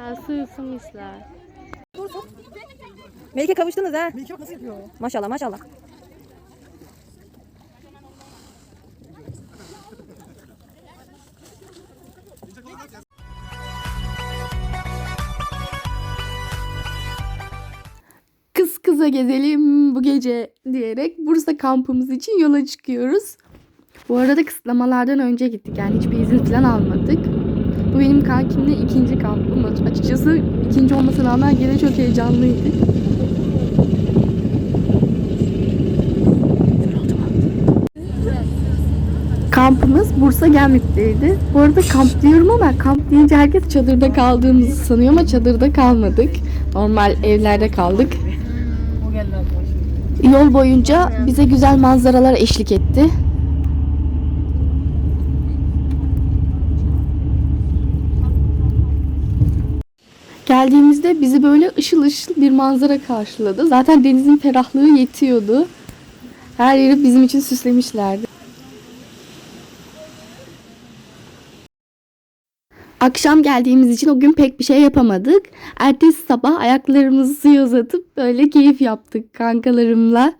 kavuşturmuşlar. Melike kavuştunuz ha. Melike bak nasıl yapıyor. Maşallah maşallah. Kız kıza gezelim bu gece diyerek Bursa kampımız için yola çıkıyoruz. Bu arada kısıtlamalardan önce gittik yani hiçbir izin falan almadık. Bu benim kankimle ikinci kampım. Açıkçası ikinci olmasına rağmen gene çok heyecanlıydık. Kampımız Bursa Gemlik'teydi. Bu arada kamp diyorum ama kamp deyince herkes çadırda kaldığımızı sanıyor ama çadırda kalmadık. Normal evlerde kaldık. Yol boyunca bize güzel manzaralar eşlik etti. Geldiğimizde bizi böyle ışıl ışıl bir manzara karşıladı. Zaten denizin ferahlığı yetiyordu. Her yeri bizim için süslemişlerdi. Akşam geldiğimiz için o gün pek bir şey yapamadık. Ertesi sabah ayaklarımızı suya uzatıp böyle keyif yaptık kankalarımla.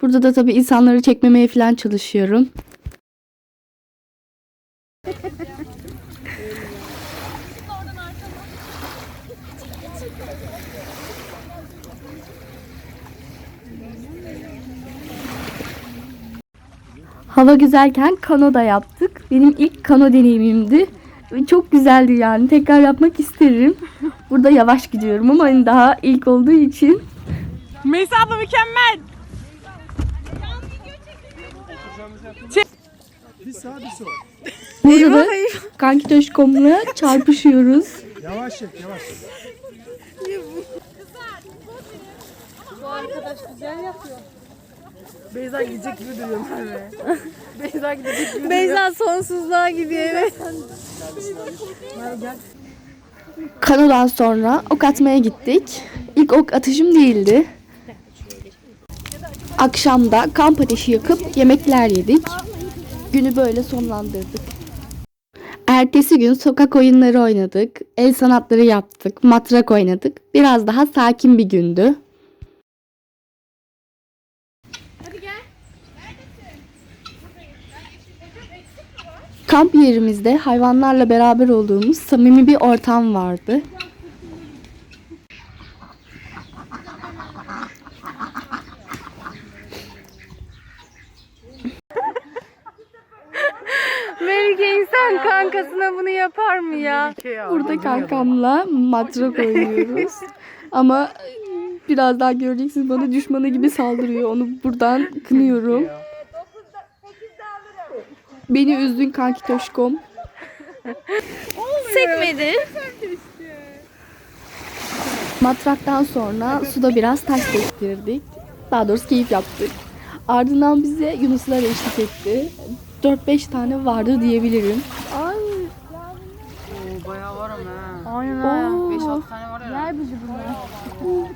Burada da tabii insanları çekmemeye falan çalışıyorum. Hava güzelken kano da yaptık. Benim ilk kano deneyimimdi. Ve Çok güzeldi yani. Tekrar yapmak isterim. Burada yavaş gidiyorum ama hani daha ilk olduğu için. Meysa abla mükemmel. Bir sağ bir sol. Burada da kanki Toşkom'la çarpışıyoruz. Yavaş çek yavaş. Beyza gidecek gibi duruyor Merve. Beyza gidecek gibi Beyza sonsuzluğa gidiyor evet. Kanodan sonra ok atmaya gittik. İlk ok atışım değildi. Akşamda kamp ateşi yakıp yemekler yedik. Günü böyle sonlandırdık. Ertesi gün sokak oyunları oynadık. El sanatları yaptık. Matrak oynadık. Biraz daha sakin bir gündü. Kamp yerimizde hayvanlarla beraber olduğumuz samimi bir ortam vardı. Melike insan kankasına bunu yapar mı ya? Burada kankamla matrak oynuyoruz. Ama birazdan göreceksiniz bana düşmanı gibi saldırıyor. Onu buradan kınıyorum. Beni üzdün kanki Toşkom. Sekmedi. Matraktan sonra suda biraz taş sektirdik. Daha doğrusu keyif yaptık. Ardından bize yunuslar eşlik etti. 4-5 tane vardı diyebilirim. Ay. Oo bayağı var ama ha. Aynen. Oo. 5-6 tane var ya. Ver bizi bunu.